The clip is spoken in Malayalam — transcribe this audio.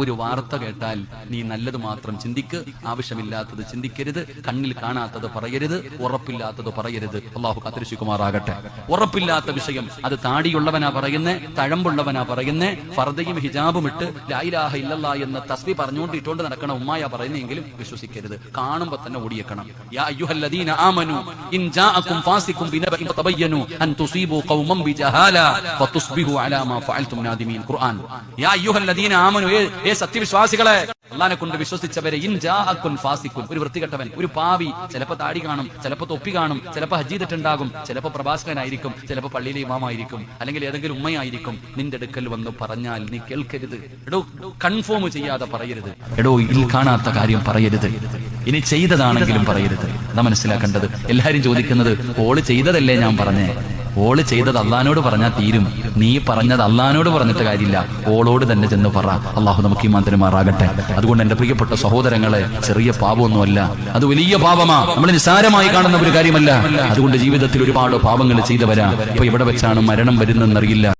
ഒരു വാർത്ത കേട്ടാൽ നീ നല്ലത് മാത്രം ചിന്തിക്ക്. ആവശ്യമില്ലാത്തത് ചിന്തിക്കരുത്. കണ്ണിൽ കാണാത്തത് പറയരുത്. ഉറപ്പില്ലാത്തത് പറയരുത്. അള്ളാഹു കാത്തിരിശുകുമാറാകട്ടെ ഉറപ്പില്ലാത്ത വിഷയം. അത് താടിയുള്ളവനാ പറയുന്നേ തഴമ്പുള്ളവനാ പറയുന്നേ ഫർദയും ഹിജാബും ഇട്ട് ലായിലാഹ ഇല്ലല്ല എന്ന തസ്ബി പറഞ്ഞുകൊണ്ട് ഇട്ടുകൊണ്ട് നടക്കണ ഉമ്മായ പറയുന്നെങ്കിലും വിശ്വസിക്കരുത്. കാണുമ്പോ തന്നെ ഓടിയേക്കണം. യാ അയ്യുഹല്ലദീന ഇൻ ജാഅകും അൻ ഖൗമൻ ബിജഹാല അലാ മാ ഫഅൽതും നാദിമീൻ. ഖുർആൻ. യാ അയ്യുഹല്ലദീന ഏ സത്യവിശ്വാസികളെ അള്ളാനെ കൊണ്ട് വിശ്വസിച്ചവരെ ഇൻ ഫാസിഖുൻ ഒരു വൃത്തികെട്ടവൻ ഒരു പാവി ചിലപ്പോ താടി കാണും ചിലപ്പോ തൊപ്പി കാണും ചിലപ്പോ ഹജീതിട്ടുണ്ടാകും ചിലപ്പോ പ്രഭാഷകനായിരിക്കും ചിലപ്പോ പള്ളിയിലെ ഇമാമായിരിക്കും അല്ലെങ്കിൽ ഏതെങ്കിലും ഉമ്മയായിരിക്കും. നിന്റെ അടുക്കൽ വന്ന് പറഞ്ഞാൽ നീ കേൾക്കരുത്. എടോ കൺഫേം ചെയ്യാതെ പറയരുത്. എടോ ഇതിൽ കാണാത്ത കാര്യം പറയരുത്. ഇനി ചെയ്തതാണെങ്കിലും പറയരുത്. അതാ മനസ്സിലാക്കേണ്ടത്. എല്ലാരും ചോദിക്കുന്നത് ഓൾ ചെയ്തതല്ലേ ഞാൻ പറഞ്ഞേ? ഓൾ ചെയ്തത് അള്ളഹാനോട് പറഞ്ഞാൽ തീരും. നീ പറഞ്ഞത് അള്ളഹാനോട് പറഞ്ഞിട്ട് കാര്യമില്ല. ഓളോട് തന്നെ ചെന്ന് പറ. അള്ളാഹു നമുക്ക് ഈ മന്ത്രിമാറാകട്ടെ അതുകൊണ്ട് എന്റെ പ്രിയപ്പെട്ട സഹോദരങ്ങളെ ചെറിയ പാപമൊന്നുമല്ല. അത് വലിയ പാപമാ. നമ്മൾ നിസ്സാരമായി കാണുന്ന ഒരു കാര്യമല്ല. അതുകൊണ്ട് ജീവിതത്തിൽ ഒരുപാട് പാപങ്ങൾ ചെയ്തവരാ. ഇപ്പൊ ഇവിടെ വെച്ചാണ് മരണം വരുന്നതെന്നറിയില്ല.